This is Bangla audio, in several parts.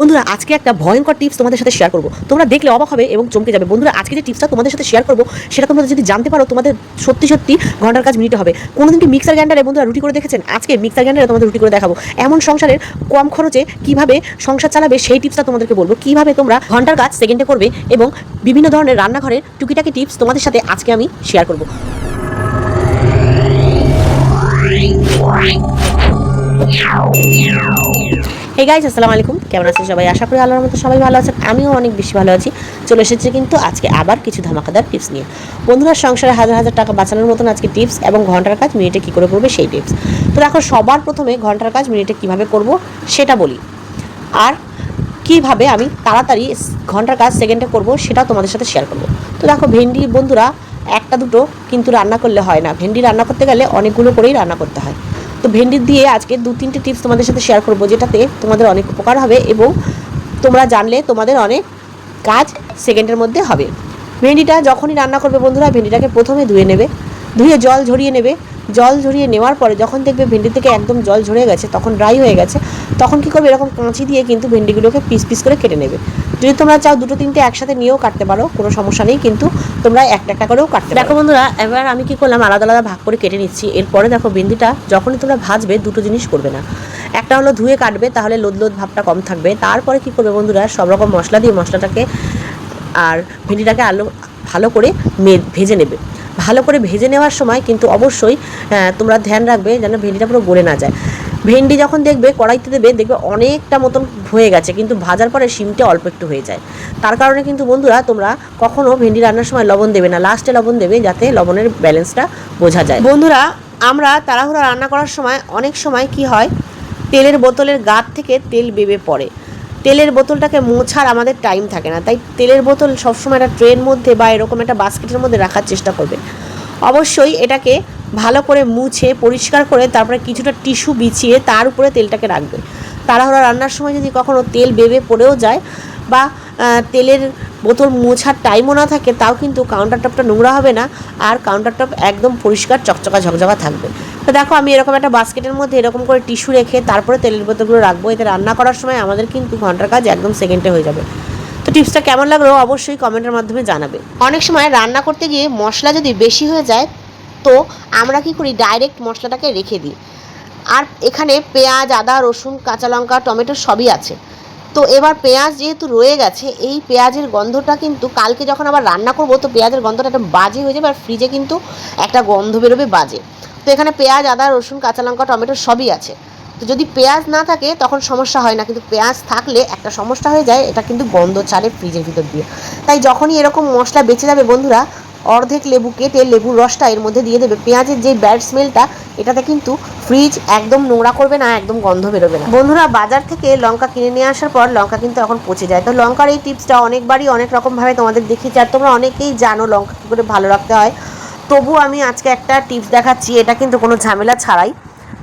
বন্ধুরা, আজকে একটা ভয়ঙ্কর টিপস তোমাদের সাথে শেয়ার করব। তোমরা দেখলে অবাক হবে এবং চমকে যাবে। বন্ধুরা, আজকে যে টিপসটা তোমাদের সাথে শেয়ার করব, সেটা তোমরা যদি জানতে পারো, তোমাদের সত্যি সত্যি ঘণ্টার কাজ মিনিটে হবে। কোনোদিন কি মিক্সার গ্রাইন্ডারে বন্ধুরা রুটি করে দেখেছেন? আজকে মিক্সার গ্রাইন্ডারে তোমাদের রুটি করে দেখাবো। এমন সংসারের কম খরচে কীভাবে সংসার চালাবে, সেই টিপসটা তোমাদেরকে বলব। কীভাবে তোমরা ঘণ্টার কাজ সেকেন্ডে করবে এবং বিভিন্ন ধরনের রান্নাঘরের টুকিটাকি টিপস তোমাদের সাথে আজকে আমি শেয়ার করব। হে গাইজ আসসালামু আলাইকুম। কেমন আছেন সবাই? আশা করি আল্লাহর মতো সবাই ভালো আছেন। আমিও অনেক বেশি ভালো আছি। চলে এসেছি কিন্তু আজকে আবার কিছু ধামাকাদার টিপস নিয়ে। বন্ধুরা, সংসারে হাজার হাজার টাকা বাঁচানোর মতন আজকে টিপস এবং ঘণ্টার কাজ মিনিটে কী করে করবে সেই টিপস তো দেখো, সবার প্রথমে ঘণ্টার কাজ মিনিটে কীভাবে করব সেটা বলি। আর কীভাবে আমি তাড়াতাড়ি ঘণ্টার কাজ সেকেন্ডে করব সেটাও তোমাদের সাথে শেয়ার করব। তো দেখো, ভেন্ডি বন্ধুরা, একটা দুটো কিন্তু রান্না করলে হয় না। ভেন্ডি রান্না করতে গেলে অনেকগুলো করেই রান্না করতে হয়। তো ভেন্ডি দিয়ে আজকে দু, তিনটে টিপস তোমাদের সাথে শেয়ার করব, যেটাতে তোমাদের অনেক উপকার হবে এবং তোমরা জানলে তোমাদের অনেক কাজ সেকেন্ডের মধ্যে হবে। ভেন্ডিটা যখনই রান্না করবে বন্ধুরা, ভেন্ডিটাকে প্রথমে ধুয়ে নেবে। ধুয়ে জল ঝরিয়ে নেবে। জল ঝরিয়ে নেওয়ার পরে যখন দেখবে ভেন্ডি থেকে একদম জল ঝরে গেছে, তখন ড্রাই হয়ে গেছে, তখন কী করবে? এরকম কাঁচি দিয়ে কিন্তু ভেন্ডিগুলোকে পিস পিস করে কেটে নেবে। যদি তোমরা চাও দুটো তিনটে একসাথে নিয়েও কাটতে পারো, কোনো সমস্যা নেই, কিন্তু তোমরা একটা একটা করেও কাটতে দেখো বন্ধুরা, এবার আমি কি করলাম? আলাদা আলাদা ভাগ করে কেটে নিচ্ছি। এরপরে দেখো ভেন্ডিটা যখনই তোমরা ভাজবে, দুটো জিনিস করবে না। একটা হলো ধুয়ে কাটবে, তাহলে লোদ লোদ ভাবটা কম থাকবে। তারপরে কি করবে বন্ধুরা? সব রকম মশলা দিয়ে মশলাটাকে আর ভেন্ডিটাকে আলু, ভালো করে ভেজে নেবে। ভালো করে ভেজে নেওয়ার সময় কিন্তু অবশ্যই তোমরা ধ্যান রাখবে যেন ভেন্ডিটা পুরো গলে না যায়। ভেন্ডি যখন দেখবে, কড়াইতে দেবে, দেখবে অনেকটা মতন হয়ে গেছে, কিন্তু ভাজার পরে শিমটা অল্প একটু হয়ে যায়। তার কারণে কিন্তু বন্ধুরা, তোমরা কখনও ভেন্ডি রান্নার সময় লবণ দেবে না লাস্টে লবণ দেবে যাতে লবণের ব্যালেন্সটা বোঝা যায়। বন্ধুরা, আমরা তাড়াহুড়া রান্না করার সময় অনেক সময় কি হয়, তেলের বোতলের গাত থেকে তেল বেবে পড়ে। তেলের বোতলটাকে মোছার আমাদের টাইম থাকে না। তাই তেলের বোতল সবসময় একটা ট্রের মধ্যে বা এরকম একটা বাস্কেটের মধ্যে রাখার চেষ্টা করবে অবশ্যই এটাকে ভালো করে মুছে, পরিষ্কার করে তারপরে কিছুটা টিস্যু বিছিয়ে তার উপরে তেলটাকে রাখবে তাড়াহুড়া রান্নার সময় যদি কখনো তেল বেবে পড়েও যায় বা তেলের বোতল মোছার টাইমও না থাকে, তাও কিন্তু কাউন্টার টপটা নোংরা হবে না। আর কাউন্টার টপ একদম পরিষ্কার, চকচকা, ঝকঝকা থাকবে। তো দেখো, আমি এরকম একটা বাস্কেটের মধ্যে এরকম করে টিস্যু রেখে তারপরে তেলের বোতলগুলো রাখব। এতে রান্না করার সময় আমাদের কিন্তু ঘণ্টার কাজ একদম সেকেন্ডে হয়ে যাবে। তো টিপসটা কেমন লাগল অবশ্যই কমেন্টের মাধ্যমে জানাবে। অনেক সময় রান্না করতে গিয়ে মশলা যদি বেশি হয়ে যায়, তো আমরা কি করি? ডাইরেক্ট মশলাটাকে রেখে দিই। আর এখানে পেঁয়াজ, আদা, রসুন, কাঁচা লঙ্কা, টমেটো সবই আছে। তো এবার পেঁয়াজ যেহেতু রয়ে গেছে, এই পেঁয়াজের গন্ধটা কিন্তু কালকে যখন আবার রান্না করব, তো পেঁয়াজের গন্ধটা একটা বাজে হয়ে যাবে আর ফ্রিজে কিন্তু একটা গন্ধ বেরোবে বাজে। তো এখানে পেঁয়াজ, আদা, রসুন, কাঁচা লঙ্কা, টমেটো সবই আছে। তো যদি পেঁয়াজ না থাকে, তখন সমস্যা হয় না, কিন্তু পেঁয়াজ থাকলে একটা সমস্যা হয়ে যায়, এটা কিন্তু গন্ধ ছাড়ে ফ্রিজের ভিতর দিয়ে। তাই যখনই এরকম মশলা বেঁচে যাবে বন্ধুরা অর্ধেক লেবু কেটে লেবুর রসটা এর মধ্যে দিয়ে দেবে। পেঁয়াজের যে ব্যাড স্মেলটা, এটাতে কিন্তু ফ্রিজ একদম নোংরা করবে না, একদম গন্ধ বেরোবে না। বন্ধুরা, বাজার থেকে লঙ্কা কিনে নিয়ে আসার পর লঙ্কা কিন্তু এখন পচে যায়। তো লঙ্কার এই টিপসটা অনেকবারই, অনেক রকমভাবে তোমাদের দেখিয়েছি। আর তোমরা অনেকেই জানো লঙ্কা কী করে ভালো রাখতে হয়। তবু আমি আজকে একটা টিপস দেখাচ্ছি, এটা কিন্তু কোনো ঝামেলা ছাড়াই।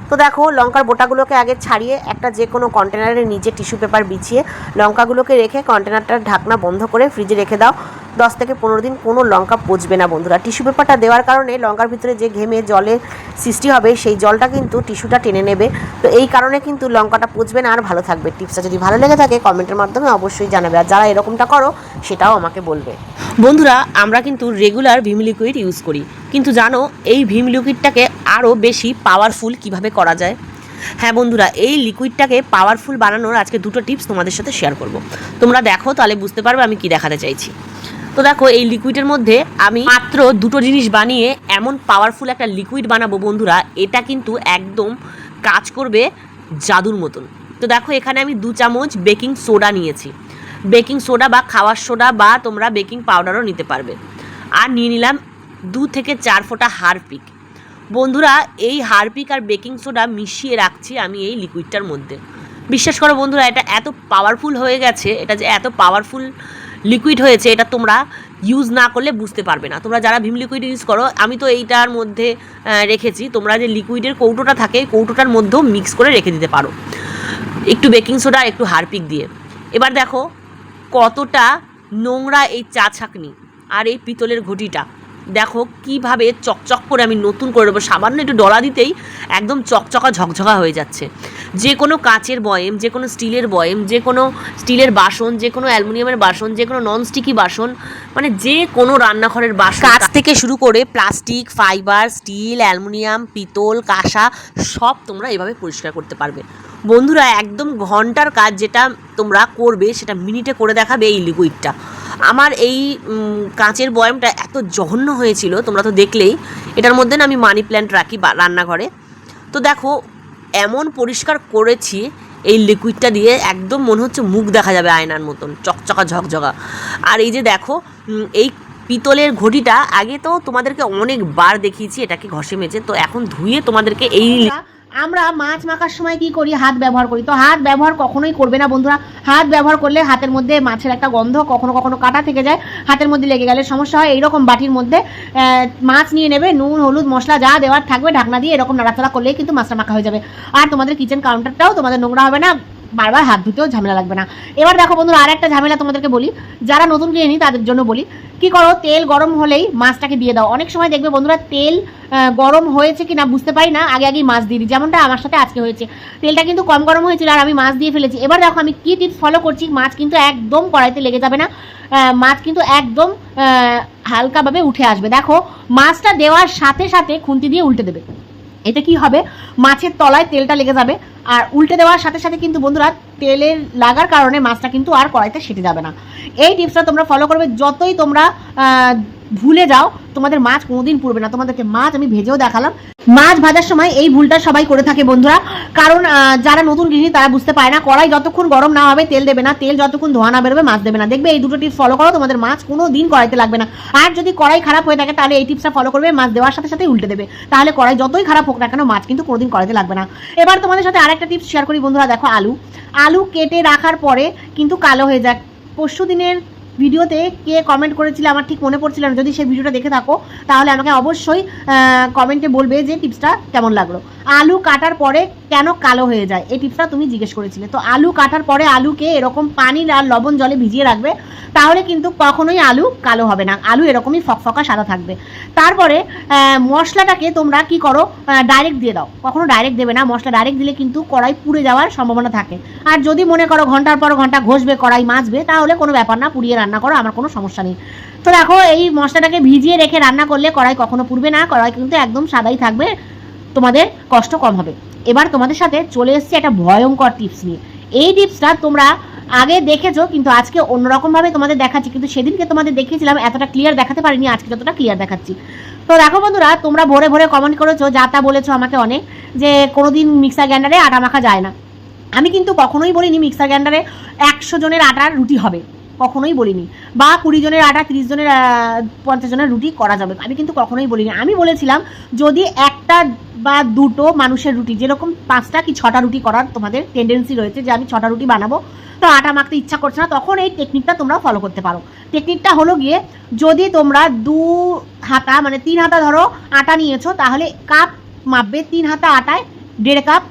তো দেখো, লঙ্কার বোটাগুলোকে আগে ছাড়িয়ে একটা যে কোনো কন্টেনারের নিচে টিস্যু পেপার বিছিয়ে লঙ্কাগুলোকে রেখে কন্টেনারটার ঢাকনা বন্ধ করে ফ্রিজে রেখে দাও। দশ থেকে পনেরো দিন কোনো লঙ্কা পচবে না বন্ধুরা। টিস্যু পেপারটা দেওয়ার কারণে লঙ্কার ভিতরে যে ঘেমে জলের সৃষ্টি হবে, সেই জলটা কিন্তু টিস্যুটা টেনে নেবে। তো এই কারণে কিন্তু লঙ্কাটা পচবে না আর ভালো থাকবে। টিপসটা যদি ভালো লেগে থাকে, কমেন্টের মাধ্যমে অবশ্যই জানাবে। আর যারা এরকমটা করো, সেটাও আমাকে বলবে। বন্ধুরা, আমরা কিন্তু রেগুলার ভিম লিকুইড ইউজ করি। কিন্তু জানো, এই ভিম লিকুইডটাকে আরও বেশি পাওয়ারফুল কীভাবে করা যায়? হ্যাঁ বন্ধুরা, এই লিকুইডটাকে পাওয়ারফুল বানানোর আজকে দুটো টিপস তোমাদের সাথে শেয়ার করব। তোমরা দেখো, তাহলে বুঝতে পারবে আমি কি দেখাতে চাইছি। তো দেখো, এই লিকুইডের মধ্যে আমি মাত্র দুটো জিনিস বানিয়ে এমন পাওয়ারফুল একটা লিকুইড বানাবো বন্ধুরা, এটা কিন্তু একদম কাজ করবে জাদুর মতন। তো দেখো, এখানে আমি দু চামচ বেকিং সোডা নিয়েছি। বেকিং সোডা বা খাওয়ার সোডা বা তোমরা বেকিং পাউডারও নিতে পারবে। আর নিয়ে নিলাম দু থেকে চার ফোঁটা হারপিক। বন্ধুরা, এই হারপিক আর বেকিং সোডা মিশিয়ে রাখছি আমি এই লিকুইডটার মধ্যে। বিশ্বাস করো বন্ধুরা, এটা এত পাওয়ারফুল হয়ে গেছে, এটা যে এত পাওয়ারফুল লিকুইড হয়েছে, এটা তোমরা ইউজ না করলে বুঝতে পারবে না। তোমরা যারা ভীম লিকুইড ইউজ করো, আমি তো এইটার মধ্যে রেখেছি, তোমরা যে লিকুইডের কৌটোটা থাকে কৌটোটার মধ্যেও মিক্স করে রেখে দিতে পারো। একটু বেকিং সোডা একটু হারপিক দিয়ে। এবার দেখো কতটা নোংরা এই চা ছাকনি আর এই পিতলের ঘটিটা। দেখো কীভাবে চকচক করে আমি নতুন করে দেবো, সামান্য একটু ডলা দিতেই একদম চকচকা ঝকঝকা হয়ে যাচ্ছে। যে কোনো কাচের বয়েম যে কোনো স্টিলের বয়েম যে কোনো স্টিলের বাসন যে কোনো অ্যালুমিনিয়ামের বাসন যে কোনো নন স্টিকি বাসন মানে যে কোনো রান্নাঘরের বাসন কাচ থেকে শুরু করে প্লাস্টিক ফাইবার স্টিল অ্যালুমিনিয়াম পিতল কাঁসা সব তোমরা এভাবে পরিষ্কার করতে পারবে। বন্ধুরা একদম ঘণ্টার কাজ যেটা তোমরা করবে সেটা মিনিটে করে দেখাবে এই লিকুইডটা আমার এই কাঁচের বয়ামটা এত জঘন্য হয়েছিল তোমরা তো দেখলেই। এটার মধ্যে না আমি মানি প্ল্যান্ট রাখি বা- রান্নাঘরে। তো দেখো এমন পরিষ্কার করেছি, এই লিকুইডটা দিয়ে একদম মনে হচ্ছে মুখ দেখা যাবে আয়নার মতন, চকচকা ঝকঝকা। আর এই যে দেখো এই পিতলের ঘটিটা আগে তো তোমাদেরকে অনেকবার দেখিয়েছি, এটাকে ঘষে মেজে, তো এখন ধুয়ে তোমাদেরকে এই আমরা মাছ মাখার সময় কি করি? হাত ব্যবহার করি। তো হাত ব্যবহার কখনোই করবে না বন্ধুরা। হাত ব্যবহার করলে হাতের মধ্যে মাছের একটা গন্ধ কখনো কখনো কাটা থেকে যায়। হাতের মধ্যে লেগে গেলে সমস্যা হয়। এইরকম বাটির মধ্যে মাছ নিয়ে নেবে। নুন, হলুদ, মশলা যা দেওয়ার থাকবে, ঢাকনা দিয়ে এরকম নাড়াচাড়া করলেই কিন্তু মাছটা মাখা হয়ে যাবে। আর তোমাদের কিচেন কাউন্টারটাও তোমাদের নোংরা হবে না। বারবার হাত ধুতেও ঝামেলা লাগবে না। এবার দেখো বন্ধুরা আর একটা ঝামেলা তোমাদেরকে বলি। যারা নতুন গৃহিণী তাদের জন্য বলি। কি করো, তেল গরম হলেই মাছটাকে দিয়ে দাও। অনেক সময় দেখবে বন্ধুরা, তেল গরম হয়েছে কি না বুঝতে পারি না। আগে আগেই মাছ দিয়ে দিই। যেমনটা আমার সাথে আজকে হয়েছে। তেলটা কিন্তু কম গরম হয়েছিল আর আমি মাছ দিয়ে ফেলেছি। এবার দেখো, আমি কি টিপস ফলো করছি? মাছ কিন্তু একদম কড়াইতে লেগে যাবে না। মাছ কিন্তু একদম হালকাভাবে উঠে আসবে। দেখো, মাছটা দেওয়ার সাথে সাথে খুন্তি দিয়ে উল্টে দেবে। এতে কি হবে? মাছের তলায় তেলটা লেগে যাবে। আর উল্টে দেওয়ার সাথে সাথে কিন্তু বন্ধুরা তেলের লাগার কারণে মাছটা কিন্তু আর কড়াইতে সেটে যাবে না। এই টিপসটা তোমরা ফলো করবে। যতই তোমরা ভুলে যাও, তোমাদের মাছ কোনোদিন পুড়বে না। তোমাদেরকে মাছ আমি ভেজেও দেখালাম। মাছ ভাজার সময় এই ভুলটা সবাই করে থাকে বন্ধুরা। কারণ যারা নতুন গৃহিণী, তারা বুঝতে পারে না, কড়াই যতক্ষণ গরম না হবে, তেল দেবে না। তেল যতক্ষণ ধোয়া না বেরোবে, মাছ দেবে না। দেখবে এই দুটো টিপস ফলো করো, তোমাদের মাছ কোনো দিন কড়াইতে লাগবে না। আর যদি কড়াই খারাপ হয়ে থাকে, তাহলে এই টিপসটা ফলো করবে, মাছ দেওয়ার সাথে সাথে উল্টে দেবে। তাহলে কড়াই যতই খারাপ হোক না কেন, মাছ কিন্তু কোনোদিন কড়াইতে লাগবে না। এবার তোমাদের সাথে আরেকটা টিপস শেয়ার করি বন্ধুরা। দেখো আলু। আলু কেটে রাখার পরে কিন্তু কালো হয়ে যায়। পরশু দিনের ভিডিওতে কে কমেন্ট করেছিল আমার ঠিক মনে পড়ছিল না। যদি সেই ভিডিওটা দেখে থাকো, তাহলে আমাকে অবশ্যই কমেন্টে বলবে যে টিপসটা কেমন লাগল। আলু কাটার পরে কেন কালো হয়ে যায়? এই টিপসটা তুমি জিজ্ঞেস করেছিলে। তো আলু কাটার পরে আলুকে এরকম পানি আর লবণ জলে ভিজিয়ে রাখবে, তাহলে কিন্তু কখনোই আলু কালো হবে না। আলু এরকমই ফকফকা সাদা থাকবে। তারপরে মশলাটাকে তোমরা কি করো? ডাইরেক্ট দিয়ে দাও। কখনো ডাইরেক্ট দেবে না। মশলা ডাইরেক্ট দিলে কিন্তু কড়াই পুড়ে যাওয়ার সম্ভাবনা থাকে। আর যদি মনে করো ঘণ্টার পর ঘণ্টা ঘষবে, কড়াই মাজবে, তাহলে কোনো ব্যাপার না, পুড়িয়ে রান্না করো, আমার কোনো সমস্যা নেই। তো দেখো, এই মশলাটাকে ভিজিয়ে রেখে রান্না করলে কড়াই কখনো পুড়বে না, কড়াই কিন্তু একদম সাদাই থাকবে, তোমাদের কষ্ট কম হবে। এবার তোমাদের সাথে চলে এসেছে একটা ভয়ঙ্কর টিপস নিয়ে। এই টিপসটা তোমরা আগে দেখেছ, কিন্তু আজকে অন্যরকমভাবে তোমাদের দেখাচ্ছি, কিন্তু সেদিনকে তোমাদের দেখিয়েছিলাম, এতটা ক্লিয়ার দেখাতে পারিনি, আজকে যতটা ক্লিয়ার দেখাচ্ছি। তো দেখো বন্ধুরা, তোমরা ভোরে ভোরে কমেন্ট করেছ, যা তা বলেছ আমাকে অনেক, যে কোনোদিন মিক্সার গ্রাইন্ডারে আটা মাখা যায় না। আমি কিন্তু কখনোই বলিনি মিক্সার গ্রাইন্ডারে একশো জনের আটার রুটি হবে। কখনোই বলিনি। বা কুড়ি জনের আটা, তিরিশ জনের পঞ্চাশ জনের রুটি করা যাবে। আমি কিন্তু কখনোই বলিনি। আমি বলেছিলাম, যদি একটা বা দুটো মানুষের রুটি, যেরকম পাঁচটা কি ছটা রুটি করার তোমাদের টেন্ডেন্সি রয়েছে যে আমি ছটা রুটি বানাবো, তো আটা মাখতে ইচ্ছা করছে না, তখন এই টেকনিকটা তোমরা ফলো করতে পারো। টেকনিকটা হলো গিয়ে, যদি তোমরা দু হাতা মানে তিন হাতা ধরো, আটা নিয়েছো, তাহলে কাপ মাপবে তিন হাতা আটায় দেড় কাপ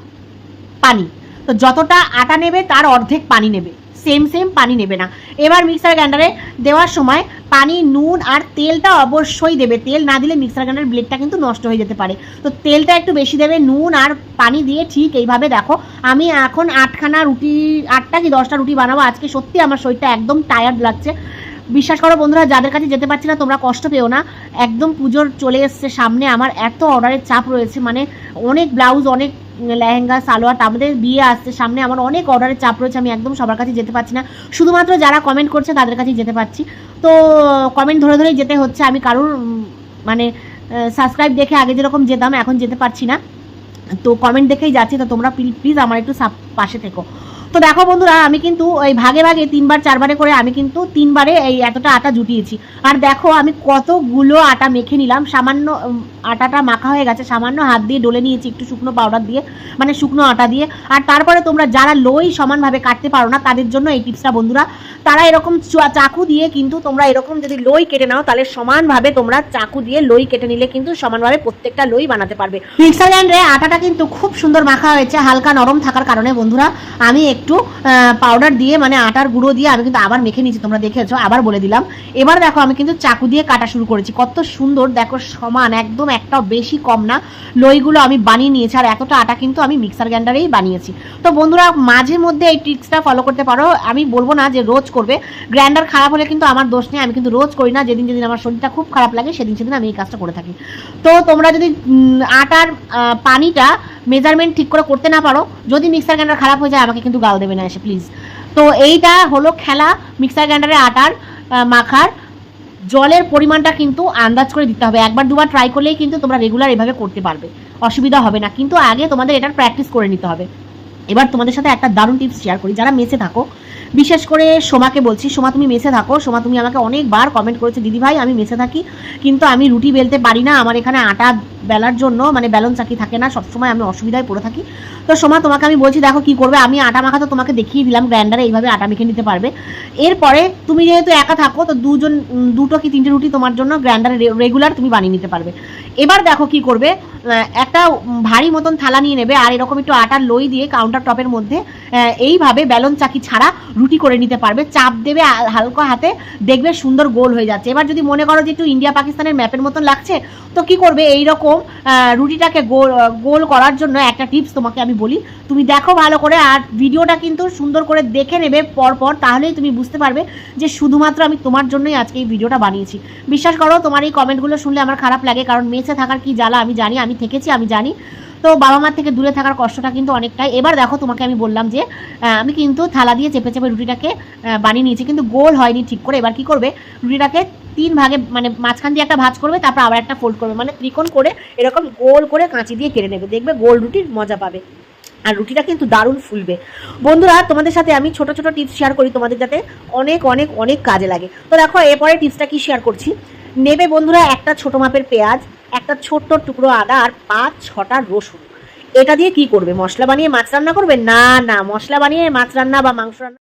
পানি। তো যতটা আটা নেবে, তার অর্ধেক পানি নেবে। সেম সেম পানি নেবে না। এবার মিক্সার গ্রাইন্ডারে দেওয়ার সময় পানি, নুন আর তেলটা অবশ্যই দেবে। তেল না দিলে মিক্সার গ্রাইন্ডার ব্লেডটা কিন্তু নষ্ট হয়ে যেতে পারে। তো তেলটা একটু বেশি দেবে, নুন আর পানি দিয়ে ঠিক এইভাবে দেখো। আমি এখন আটখানা রুটি, আটটা কি দশটা রুটি বানাবো। আজকে সত্যি আমার শরীরটা একদম টায়ার্ড লাগছে। বিশ্বাস করো বন্ধুরা, যাদের কাছে যেতে পারছি না, তোমরা কষ্ট পেও না। একদম পুজোর চলে এসছে সামনে। আমার এত অর্ডারের চাপ রয়েছে। মানে অনেক ব্লাউজ অনেক লেহেঙ্গা, সালোয়ার আমাদের বিয়ে আসছে। সামনে আমার অনেক অর্ডারের চাপ রয়েছে, আমি একদম সবার কাছে যেতে পারছি না। শুধুমাত্র যারা কমেন্ট করছে, তাদের কাছেই যেতে পারছি। তো কমেন্ট ধরে ধরেই যেতে হচ্ছে। আমি কারোর মানে সাবস্ক্রাইব দেখে আগে যেরকম যেতাম, এখন যেতে পারছি না। তো কমেন্ট দেখেই যাচ্ছি। তো তোমরা প্লিজ আমার একটু পাশে থেকো। তো দেখো বন্ধুরা আমি কিন্তু ওই ভাগে ভাগে তিনবার চারবারে করে আমি কিন্তু তিনবারে এই এতটা আটা জুটিয়েছি। আর দেখো আমি কতগুলো আটা মেখে নিলাম। সামান্য আটাটা মাখা হয়ে গেছে। সামান্য হাত দিয়ে ডলে নিয়েছি একটু শুকনো পাউডার দিয়ে মানে শুকনো আটা দিয়ে। আর তারপরে তোমরা যারা লই সমানভাবে কাটতে পারো না তাদের জন্য এই টিপসটা বন্ধুরা তারা এরকম চাকু দিয়ে কিন্তু তোমরা এরকম যদি লই কেটে নাও তাহলে সমানভাবে তোমরা চাকু দিয়ে লই কেটে নিলে কিন্তু সমানভাবে প্রত্যেকটা লই বানাতে পারবে। মিক্সার গ্রাইন্ডারে আটাটা কিন্তু খুব সুন্দর মাখা হয়েছে হালকা নরম থাকার কারণে বন্ধুরা আমি একটু পাউডার দিয়ে মানে আটার গুঁড়ো দিয়ে আমি কিন্তু আবার মেখে নিয়েছি, তোমরা দেখেছ, আবার বলে দিলাম। এবার দেখো, আমি কিন্তু চাকু দিয়ে কাটা শুরু করেছি। কত সুন্দর, দেখো, সমান, একদম একটাও বেশি কম না। লইগুলো আমি বানিয়ে নিয়েছি, আর এতটা আটা কিন্তু আমি মিক্সার গ্রাইন্ডারেই বানিয়েছি। তো বন্ধুরা, মাঝে মধ্যে এই ট্রিক্সটা ফলো করতে পারো। আমি বলব না যে রোজ করবে। গ্রাইন্ডার খারাপ হলে কিন্তু আমার দোষ নেই, আমি কিন্তু রোজ করি না। যেদিন যেদিন আমার শরীরটা খুব খারাপ লাগে, সেদিন সেদিন আমি এই কাজটা করে থাকি। তো তোমরা যদি আটার পানিটা মেজারমেন্ট ঠিক করে করতে না পারো, যদি মিক্সার গ্রাইন্ডার খারাপ হয়ে যায়, আমাকে কিন্তু গাল দেবে না এসে প্লিজ তো এইটা হলো খেলা মিক্সার গ্রাইন্ডারে আটার মাখার, জলের পরিমাণটা কিন্তু আন্দাজ করে দিতে হবে। একবার দুবার ট্রাই করলেই কিন্তু তোমরা রেগুলার এভাবে করতে পারবে। অসুবিধা হবে না। কিন্তু আগে তোমাদের এটার প্র্যাকটিস করে নিতে হবে। এবার তোমাদের সাথে একটা দারুণ টিপস শেয়ার করি। যারা মেসে থাকো, বিশেষ করে সোমাকে বলছি, সোমা তুমি মেসে থাকো, সোমা তুমি আমাকে অনেকবার কমেন্ট করেছ, দিদি ভাই, আমি মেসে থাকি, কিন্তু আমি রুটি বেলতে পারি না, আমার এখানে আটা বেলার জন্য মানে ব্যালন চাকি থাকে না, সবসময় আমি অসুবিধায় পড়ে থাকি। তো সোমা, তোমাকে আমি বলছি, দেখো কি করবে, আমি আটা মাখা তো তোমাকে দেখিয়ে দিলাম, গ্রাইন্ডারে এইভাবে আটা মেখে নিতে পারবে। এরপরে তুমি যেহেতু একা থাকো, তো দুজন দুটো কি তিনটে রুটি তোমার জন্য গ্রাইন্ডারে রেগুলার তুমি বানিয়ে নিতে পারবে। এবার দেখো কি করবে একটা ভারী মতন থালা নিয়ে নেবে আর এরকম একটু আটার লই দিয়ে কাউন্টার টপের মধ্যে এইভাবে ব্যালন চাকি ছাড়া রুটি করে নিতে পারবে। চাপ দেবে হালকা হাতে, দেখবে সুন্দর গোল হয়ে যাচ্ছে। এবার যদি মনে করো যে একটু ইন্ডিয়া পাকিস্তানের ম্যাপের মতন লাগছে, তো কি করবে? এই রকম রুটিটাকে গোল গোল করার জন্য একটা টিপস তোমাকে আমি বলি। তুমি দেখো ভালো করে আর ভিডিওটা কিন্তু সুন্দর করে দেখে নেবে পর পর তাহলেই তুমি বুঝতে পারবে যে শুধুমাত্র আমি তোমার জন্যই আজকে এই ভিডিওটা বানিয়েছি। বিশ্বাস করো, তোমার এই কমেন্টগুলো শুনলে আমার খারাপ লাগে, কারণ মেসে থাকার কি জ্বালা আমি জানি, আমি থেকেছি, আমি জানি। তো বাবা মার থেকে দূরে থাকার কষ্টটা কিন্তু অনেকটাই। এবার দেখো, তোমাকে আমি বললাম যে আমি কিন্তু থালা দিয়ে চেপে চেপে রুটিটাকে বানিয়ে নিয়েছি, কিন্তু গোল হয়নি ঠিক করে। এবার কি করবে? রুটিটাকে তিন ভাগে মানে মাঝখান দিয়ে একটা ভাঁজ করবে, তারপর আবার একটা ফোল্ড করবে। মানে ত্রিকোণ করে এরকম গোল করে কাঁচি দিয়ে কেটে নেবে। দেখবে গোল রুটির মজা পাবে। আর রুটিটা কিন্তু দারুণ ফুলবে। বন্ধুরা, তোমাদের সাথে আমি ছোট ছোট টিপস শেয়ার করি তোমাদের, যাতে অনেক অনেক অনেক কাজে লাগে। তো দেখো, এরপরে টিপসটা কি শেয়ার করছি? নেবে বন্ধুরা একটা ছোট মাপের পেঁয়াজ একটা ছোট্ট টুকরো আদা আর পাঁচ, ছটা রসুন। এটা দিয়ে কি করবে? মশলা বানিয়ে মাছ রান্না করবে? না না, মশলা বানিয়ে মাছ রান্না বা মাংস রান্না